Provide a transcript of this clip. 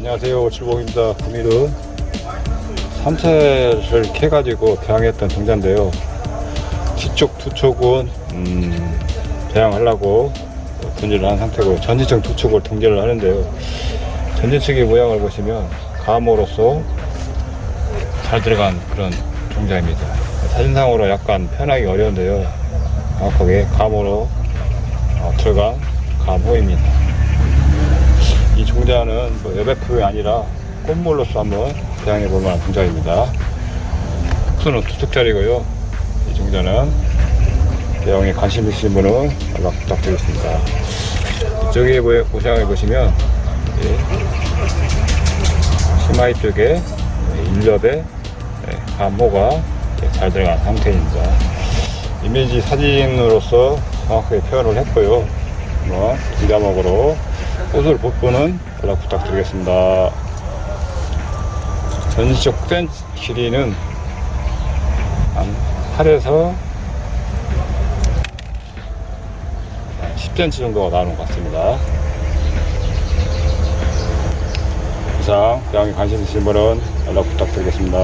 안녕하세요. 오칠봉입니다. 오늘은 삼채를 캐가지고 배양했던 동자인데요. 뒤쪽 두 촉은 음, 배양하려고 분리를 한 상태고 전지층 두 촉을 동제를 하는데요. 전지층의 모양을 보시면 감으로서 잘 들어간 그런 종자입니다. 사진상으로 약간 표현하기 어려운데요. 정확하게 감으로 어, 들어간 감호입니다 이 종자는 뭐 여백품이 아니라 꽃물로서 한번 배양해 볼 만한 종자입니다. 수는 두 촉짜리고요. 이 종자는 배양에 관심 있으신 분은 연락 부탁드리겠습니다. 이쪽에 보- 보시장에 보시면 예, 심하이 쪽에 일엽에 감호가 이렇게 잘 들어간 상태입니다. 이미지 사진으로서 정확하게 표현을 했고요. 한번 기자목으로 볼 분은 연락 부탁드리겠습니다. 전시적 센 길이는 한 8에서 10cm 정도가 나오는 것 같습니다. 이상 배양에 관심 있으신 분은 연락 부탁드리겠습니다.